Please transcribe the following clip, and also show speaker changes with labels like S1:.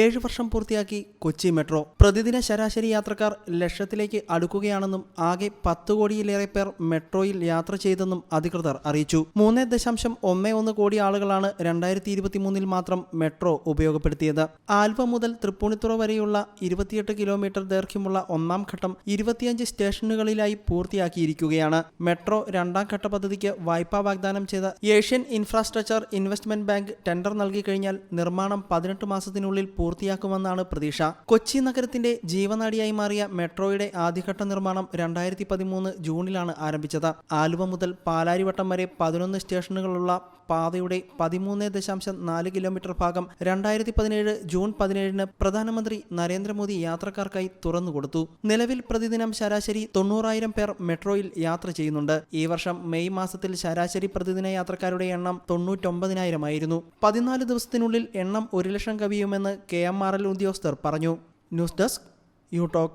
S1: ഏഴ് വർഷം പൂർത്തിയാക്കി കൊച്ചി മെട്രോ. പ്രതിദിന ശരാശരി യാത്രക്കാർ ലക്ഷത്തിലേക്ക് അടുക്കുകയാണെന്നും ആകെ പത്ത് കോടിയിലേറെ പേർ മെട്രോയിൽ യാത്ര ചെയ്തെന്നും അധികൃതർ അറിയിച്ചു. മൂന്ന് ദശാംശം ഒന്ന് ഒന്ന് കോടി ആളുകളാണ് രണ്ടായിരത്തി ഇരുപത്തി മൂന്നിൽ മാത്രം മെട്രോ ഉപയോഗപ്പെടുത്തിയത്. ആൽവ മുതൽ തൃപ്പൂണിത്തുറ വരെയുള്ള ഇരുപത്തിയെട്ട് കിലോമീറ്റർ ദൈർഘ്യമുള്ള ഒന്നാം ഘട്ടം ഇരുപത്തിയഞ്ച് സ്റ്റേഷനുകളിലായി പൂർത്തിയാക്കിയിരിക്കുകയാണ്. മെട്രോ രണ്ടാം ഘട്ട പദ്ധതിക്ക് വായ്പാ വാഗ്ദാനം ചെയ്ത Asian infrastructure investment bank tender നൽകി കഴിഞ്ഞാൽ നിർമ്മാണം പതിനെട്ട് മാസത്തിനുള്ളിൽ പൂർത്തിയാക്കുമെന്നാണ് പ്രതീക്ഷ. കൊച്ചി നഗരത്തിന്റെ ജീവനാടിയായി മാറിയ മെട്രോയുടെ ആദ്യഘട്ട നിർമ്മാണം രണ്ടായിരത്തി പതിമൂന്ന് ജൂണിലാണ് ആരംഭിച്ചത്. ആലുവ മുതൽ പാലാരിവട്ടം വരെ പതിനൊന്ന് സ്റ്റേഷനുകളുള്ള പാതയുടെ പതിമൂന്ന് ദശാംശം നാല് കിലോമീറ്റർ ഭാഗം രണ്ടായിരത്തി പതിനേഴ് ജൂൺ പതിനേഴിന് പ്രധാനമന്ത്രി നരേന്ദ്രമോദി യാത്രക്കാർക്കായി തുറന്നുകൊടുത്തു. നിലവിൽ പ്രതിദിനം ശരാശരി തൊണ്ണൂറായിരം പേർ മെട്രോയിൽ യാത്ര ചെയ്യുന്നുണ്ട്. ഈ വർഷം മെയ് മാസത്തിൽ ശരാശരി പ്രതിദിന യാത്രക്കാരുടെ എണ്ണം തൊണ്ണൂറ്റൊമ്പതിനായിരമായിരുന്നു. പതിനാല് ദിവസത്തിനുള്ളിൽ എണ്ണം ഒരു ലക്ഷം കവിയുമെന്ന് കെ എം ആർ എൽ ഉദ്യോഗസ്ഥർ പറഞ്ഞു. News desk U talk.